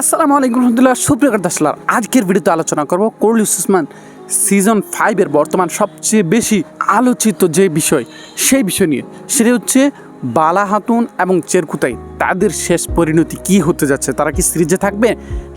আসসালামু আলাইকুম রহমতুল্লাহ, সুপ্রিয় দাসলার আজকের ভিডিওতে আলোচনা করব করল সুসমান সিজন ফাইভের বর্তমান সবচেয়ে বেশি আলোচিত যে বিষয়, সেই বিষয় নিয়ে। সেটি হচ্ছে বালা হাতুন এবং চেরকুতাই তাদের শেষ পরিণতি কি হতে যাচ্ছে? তারা কি সিরিজে থাকবে?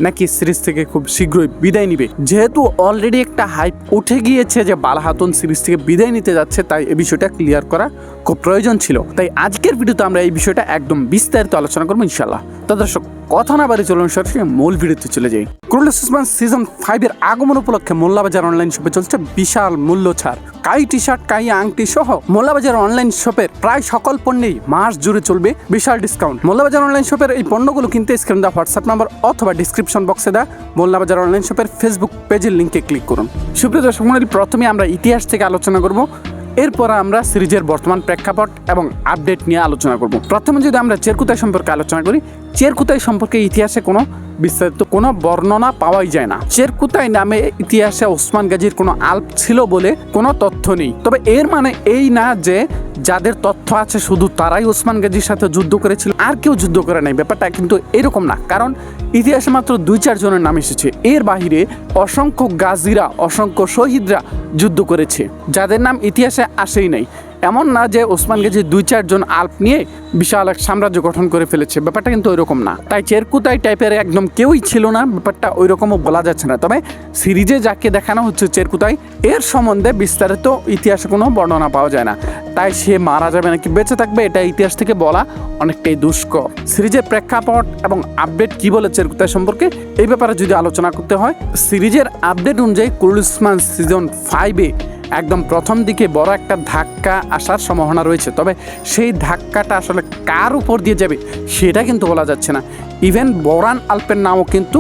নাকি সিরিজ থেকে খুব শীঘ্রই বিদায় নিবে? যেহেতু অলরেডি একটা হাইপ উঠে গিয়েছে যে বালা হাতুন সিরিজ থেকে বিদায় নিতে যাচ্ছে, তাই এই বিষয়টা ক্লিয়ার করা খুব প্রয়োজন ছিল। তাই আজকের ভিডিওতে আমরা এই বিষয়টা একদম বিস্তারিত আলোচনা করব ইনশাল্লাহ তো দর্শক, কথা না বাড়ি চলুন সরাসরি মূল ভিডিওতে চলে যাই। ক্রুল সুসমান সিজন ফাইভের আগমন উপলক্ষে মোল্লাবাজার অনলাইন শপে চলছে বিশাল মূল্য ছাড়। কাই টি শার্ট কাই আংটি সহ মোল্লাবাজার অনলাইন শপের প্রায় সকল পণ্যেই মাস জুড়ে চলবে বিশাল ডিসকাউন্ট মোল্লাবাজার অনলাইন শপের এই পণ্যগুলো কিনতে স্ক্রিন দা হোয়াটসঅ্যাপ নাম্বার অথবা ডিসক্রিপশন বক্সে দেওয়া মোল্লাবাজার অনলাইন শপের ফেসবুক পেজের লিঙ্কে ক্লিক করুন। সুপ্রিয় দর্শক প্রথমে আমরা ইতিহাস থেকে আলোচনা করব। এরপর আমরা সিরিজের বর্তমান প্রেক্ষাপট এবং আপডেট নিয়ে আলোচনা করব। প্রথমে যদি আমরা চেরকুতা সম্পর্কে আলোচনা করি চেরকুতাই সম্পর্কে ইতিহাসে কোনো বিস্তারিত কোনো বর্ণনা পাওয়াই যায় না। চেরকুতাই নামে ইতিহাসে ওসমান গাজীর কোনো আল্প ছিল বলে কোনো তথ্য নেই। তবে এর মানে এই না যে যাদের তথ্য আছে শুধু তারাই ওসমান গাজীর সাথে যুদ্ধ করেছিল, আর কেউ যুদ্ধ করে নাই। ব্যাপারটা কিন্তু এরকম না, কারণ ইতিহাসে মাত্র দুই, চার জনের নাম এসেছে। এর বাহিরে অসংখ্য গাজীরা, অসংখ্য শহীদরা যুদ্ধ করেছে, যাদের নাম ইতিহাসে আসেই নাই। এমন না যে ওসমান গাজী দুই চারজন আল্প নিয়ে বিশাল এক সাম্রাজ্য গঠন করে ফেলেছে। ব্যাপারটা কিন্তু ওইরকম না। তাই চেরকুতাই টাইপের একদম কেউই ছিল না। ব্যাপারটা ওই রকমও বলা যাচ্ছে না। তবে সিরিজে যাকে দেখানো হচ্ছে চেরকুতাই, এর সম্বন্ধে বিস্তারিত ইতিহাসে কোনো বর্ণনা পাওয়া যায় না। তাই সে মারা যাবে নাকি বেঁচে থাকবে, এটা ইতিহাস থেকে বলা অনেকটাই দুষ্কর। সিরিজের প্রেক্ষাপট এবং আপডেট কি বলে চেরকুতাই সম্পর্কে এই ব্যাপারে যদি আলোচনা করতে হয়, সিরিজের আপডেট অনুযায়ী কুরুলসমান সিজন ফাইভে একদম প্রথম দিকে বড় একটা ধাক্কা আসার সম্ভাবনা রয়েছে। তবে সেই ধাক্কাটা আসলে কার উপর দিয়ে যাবে সেটা কিন্তু বলা যাচ্ছে না। ইভেন বরান আলপের নামও কিন্তু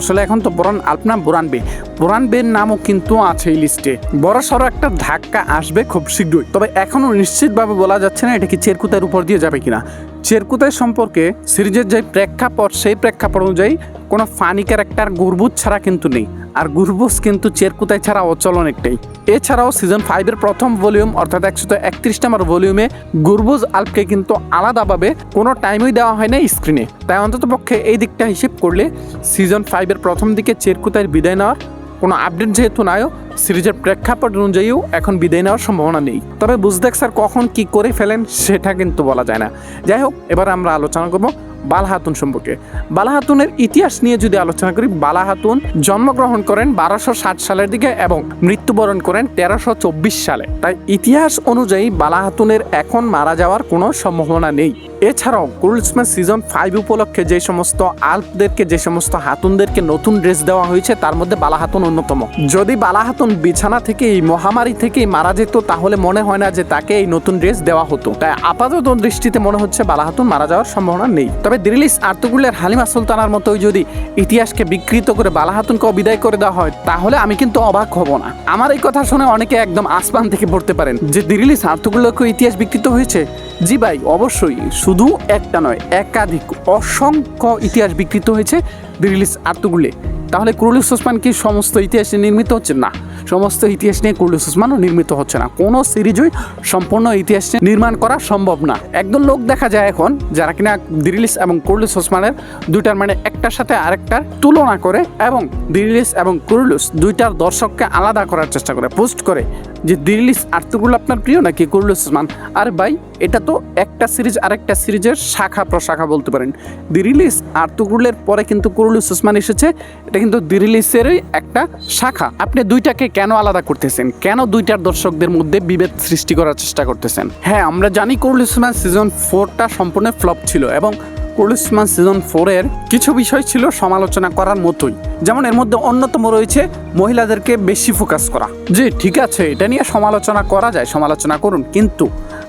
আসলে এখন তো বরান আলপ না, বোরান বে। বোরান বের নামও কিন্তু আছে এই লিস্টে বড় সড়ো একটা ধাক্কা আসবে খুব শীঘ্রই। তবে এখনও নিশ্চিতভাবে বলা যাচ্ছে না এটা কি চেরকুতার উপর দিয়ে যাবে কিনা। চেরকুতাই সম্পর্কে সিরিজের যে প্রেক্ষাপট, সেই প্রেক্ষাপট অনুযায়ী কোনো ফানি ক্যারেক্টার গুরবুজ ছাড়া কিন্তু নেই। আর গুরবুজ কিন্তু চেরকুতাই ছাড়া অচল অনেকটাই এছাড়াও সিজন ফাইভের প্রথম ভলিউম অর্থাৎ একশো একত্রিশ নম্বর ভলিউমে গুরবুজ আলপকে কিন্তু আলাদাভাবে কোনো টাইমই দেওয়া হয় না স্ক্রিনে তাই অন্তত পক্ষে এই দিকটা হিসেব করলে সিজন ফাইভের প্রথম দিকে চেরকুতাইয়ের বিদায় নেওয়ার কোনো আপডেট যেহেতু নাইও সিরিজের প্রেক্ষাপট অনুযায়ীও এখন বিদায় নেওয়ার সম্ভাবনা নেই। তবে বুঝদেক স্যার কখন কি করে ফেলেন সেটা কিন্তু বলা যায় না। যাই হোক, এবার আমরা আলোচনা করব বালাহাতুন সম্পর্কে। বালাহাতুনের ইতিহাস নিয়ে যদি আলোচনা করি, বালাহাতুন জন্মগ্রহণ করেন বারোশো ষাট সালের দিকে এবং মৃত্যুবরণ করেন তেরোশো চব্বিশ সালে। তাই ইতিহাস অনুযায়ী বালাহাতুনের এখন মারা যাওয়ার কোনো সম্ভাবনা নেই। এছাড়াও কুরুলসমান সিজন ফাইভ উপলক্ষে যে সমস্ত আল্পদেরকে, যে সমস্ত হাতুনদেরকে নতুন ড্রেস দেওয়া হয়েছে, তার মধ্যে বালাহাতুন অন্যতম। যদি বালাহাতুন বিছানা থেকে এই মহামারী থেকেই মারা যেত, তাহলে মনে হয় না যে তাকে এই নতুন ড্রেস দেওয়া হতো। তাই আপাতত দৃষ্টিতে মনে হচ্ছে বালাহাতুন মারা যাওয়ার সম্ভাবনা নেই। তবে দিরিলিস আর্তুগুলের হালিমা সুলতানার মতোই যদি ইতিহাসকে বিকৃত করে বালাহাতুনকেও বিদায় করে দেওয়া হয়, তাহলে আমি কিন্তু অবাক হব না। আমার এই কথা শুনে অনেকে একদম আসমান থেকে পড়তে পারেন যে দিরিলিস আর্তুগুলোকে ইতিহাস বিকৃত হয়েছে। জি ভাই, অবশ্যই। শুধু একটা নয়, একাধিক অসংখ্য ইতিহাস বিকৃত হয়েছে দিরিলিস আর্তুগুলে। তাহলে কুরুলিস ওসমান কি সমস্ত ইতিহাসে নির্মিত হচ্ছে? না। সমস্ত ইতিহাস নিয়ে কুরুলিস ওসমানও নির্মিত হচ্ছে না। কোনো সিরিজই সম্পূর্ণ ইতিহাস নির্মাণ করা সম্ভব না। একদম লোক দেখা যায় এখন যারা কিনা দিরিলিস এবং কুরুলিস ওসমানের দুইটার মানে একটার সাথে আরেকটার তুলনা করে এবং দিরিলিস এবং কুরুলিস দুইটার দর্শককে আলাদা করার চেষ্টা করে, পোস্ট করে যে দিরিলিস আর্তুগুলো আপনার প্রিয় নাকি কুরুলিস ওসমান? আর ভাই, এটা তো একটা সিরিজ আরেকটা সিরিজের শাখা প্রশাখা বলতে পারেন। দিরিলিস আর্তুগুলের পরে কিন্তু কুরুলিস ওসমান এসেছে, এটা কিন্তু দিরিলিসেরই একটা শাখা। আপনি দুইটাকে কেন আলাদা করতেছেন? কেন দুইটার দর্শকদের মধ্যে বিভেদ সৃষ্টি করার চেষ্টা করতেছেন? হ্যাঁ আমরা জানি কুরুলিস ওসমান সিজন ফোরটা সম্পূর্ণ ফ্লপ ছিল এবং কুরুলিসমান সিজন ফোরের কিছু বিষয় ছিল সমালোচনা করার মতোই। যেমন এর মধ্যে অন্যতম রয়েছে মহিলাদেরকে বেশি ফোকাস করা। যে ঠিক আছে, এটা নিয়ে সমালোচনা করা যায়, সমালোচনা করুন। কিন্তু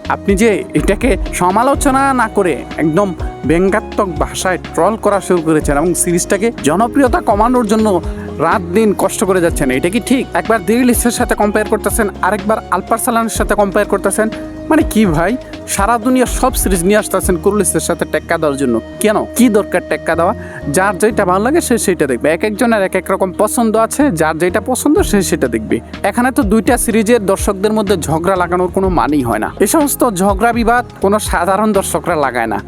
আপনি যে এটাকে সমালোচনা না করে একদম ব্যঙ্গাত্মক ভাষায় ট্রল করা শুরু করেছেন এবং সিরিজটাকে জনপ্রিয়তা কমানোর জন্য রাত দিন কষ্ট করে যাচ্ছেন, এটা কি ঠিক? একবার দিরিলিসের সাথে কম্পেয়ার করতেছেন, আরেকবার আলপার সালানের সাথে কম্পেয়ার করতেছেন? মানে কি ভাই? সারা দুনিয়ার সব সিরিজ নিয়ে আসতেছেন কুরুলিসের সাথে টেক্কা দেওয়ার জন্য। কেন? কি দরকার টেক্কা দেওয়া? যার যেটা ভালো লাগে সে সেটা দেখবে। এক একজনের এক এক রকম পছন্দ আছে, যার যেটা পছন্দ সে সেটা দেখবে। এখানে তো দুইটা সিরিজের দর্শকদের মধ্যে ঝগড়া লাগানোর কোনো মানেই হয় না। এ সমস্ত ঝগড়া বিবাদ কোনো সাধারণ দর্শকরা লাগায় না।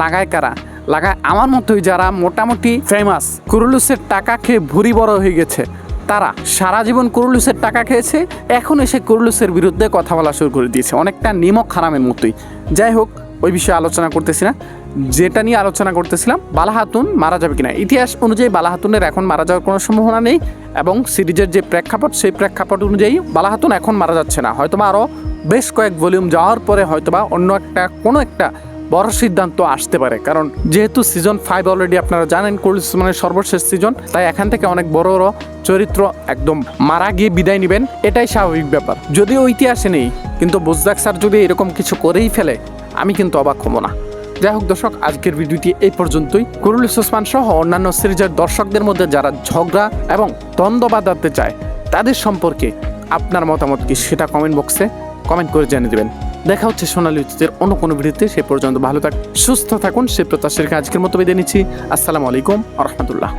লাগায় কারা? লাগায়। আমার মতোই যারা মোটামুটি ফেমাস কুরুলুসের টাকা খেয়ে ভুরি বড় হয়ে গেছে, তারা সারা জীবন কুরুলুসের টাকা খেয়েছে, এখন এসে কুরুলুসের বিরুদ্ধে কথা বলা শুরু করে দিয়েছে। অনেকটা নিমক হারামের মতোই। যাই হোক, ওই বিষয়ে আলোচনা করতেছি না। যেটা নিয়ে আলোচনা করতেছিলাম, বালাহাতুন মারা যাবে কিনা? ইতিহাস অনুযায়ী বালাহাতুনের এখন মারা যাওয়ার কোনো সম্ভাবনা নেই এবং সিরিজের যে প্রেক্ষাপট, সেই প্রেক্ষাপট অনুযায়ী বালাহাতুন এখন মারা যাচ্ছে না। হয়তোবা আরও বেশ কয়েক ভলিউম যাওয়ার পরে হয়তোবা অন্য একটা, কোনো একটা বড় সিদ্ধান্ত আসতে পারে। কারণ যেহেতু সিজন ফাইভ অলরেডি আপনারা জানেন, কোল্ড মানে সর্বশেষ সিজন তাই এখান থেকে অনেক বড় বড় চরিত্র একদম মারা গিয়ে বিদায় নেবেন, এটাই স্বাভাবিক ব্যাপার। যদিও ইতিহাসে নেই, কিন্তু বুজদাক স্যার যদি এরকম কিছু করেই ফেলে, আমি কিন্তু অবাক হব না। যাই হোক দর্শক, আজকের ভিডিওটি এই পর্যন্তই। কুরুল সুসমান সহ অন্যান্য সিরিজের দর্শকদের মধ্যে যারা ঝগড়া এবং দ্বন্দ্ব বাঁধাতে চায়, তাদের সম্পর্কে আপনার মতামত কি সেটা কমেন্ট বক্সে কমেন্ট করে জানিয়ে দেবেন। দেখা হচ্ছে সোনালী উচিতের অন্য কোনো ভিডিওতে, সে পর্যন্ত ভালো থাক, সুস্থ থাকুন, সে প্রত্যাশের আজকের মতো বেঁধে নিচ্ছি। আসসালামু আলাইকুম আ রহমতুল্লাহ